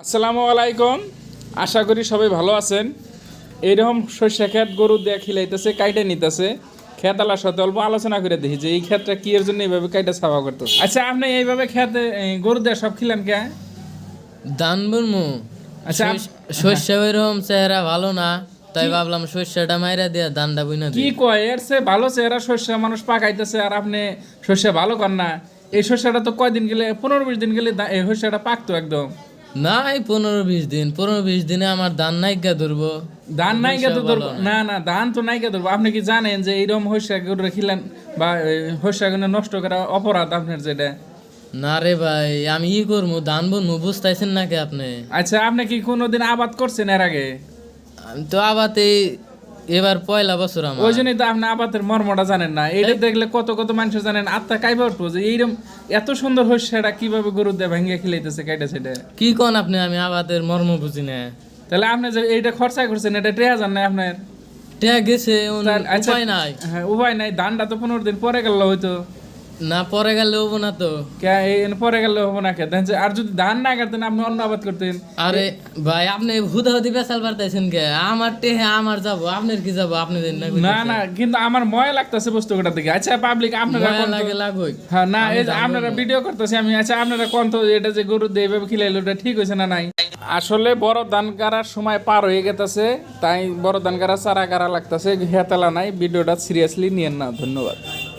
আসসালামু আলাইকুম। আশা করি সবাই ভালো আছেন। এইরকম শস্য ক্ষেত গরু দিয়ে খিলাইতেছে কাইটে নিতেছে। খেতালার সাথে অল্প আলোচনা করে দেখি যে এই ক্ষেতটা কি এর জন্য এইভাবে কাইটা সাফা করতো আচ্ছা আপনি এইভাবে খেতে গরু দিয়ে সব খিলেন কে? দান বলমু আচ্ছা, ওইরকম চেহারা ভালো না তাই ভাবলাম শস্যটা মাইরা দিয়া দানটা কি কয় এর সে ভালো চেহারা শস্য মানুষ পাকাইতেছে আর আপনি শস্য ভালো কর না। এই শস্যটা তো কয়দিন গেলে পনেরো বিশ দিন গেলে এই শস্যটা পাকতো একদম। না এই পনেরো বিশ দিন পনেরো বিশ দিনে আমার দান নাইকা ধরবো। ধান নাই গা তো ধরবো। না না ধান তো নাই গা ধরবো। আপনি কি জানেন যে এইরকম গরু খিলেন বা শস্য নষ্ট করা অপরাধ আপনার যেটা? না রে ভাই আমি ই করব দান বন্ধু বুঝতেছেন নাকি আপনি? আচ্ছা আপনি কি কোনোদিন আবাদ করছেন এর আগে? আমি তো আবাদ এই এবার পয়লা বছর আমার। ওই জন্যই তো আপনি আবাদের মর্মটা জানেন না। এটা দেখলে কত কত মানুষ জানেন আত্মা কাইবা উঠবো যে এইরকম এত সুন্দর হচ্ছে এটা কীভাবে গরু দিয়ে ভেঙে খেলাইতেছে কাইটা সেটা। কি কন আপনি আমি আবাদের মর্ম বুঝি না। তাহলে আপনি যে এইটা খরচা করছেন এটা ট্রেয়া জান নাই আপনার? টেয়া গেছে আচ্ছা- উপায় নাই। হ্যাঁ উপায় নাই ধানটা তো পনেরো দিন পরে গেল হয়তো। না পরে গেলে হব না তো। পরে গেলে হব না যে আর যদি ধান না কাটতেন আপনি অন্য আবাদ করতেন। আরে ভাই আপনি হুদা হুদি বেসাল পারতেছেন কে? আমার টেহে আমার যাব আপনার কি যাব? আপনি দেন না না না কিন্তু আমার ময় লাগতেছে বস্তুটা থেকে আচ্ছা পাবলিক আপনারা লাগে লাগুই। হ্যাঁ না আপনারা ভিডিও করতেছি আমি। আচ্ছা আপনারা কোন তো এটা যে গরু দিয়ে এইভাবে খিলাইলো এটা ঠিক হয়েছে না নাই? আসলে বড় ধান কারার সময় পার হয়ে গেতেছে তাই বড় ধান কারা চারা কারা লাগতেছে হেতালা নাই। ভিডিওটা সিরিয়াসলি নিয়েন না ধন্যবাদ।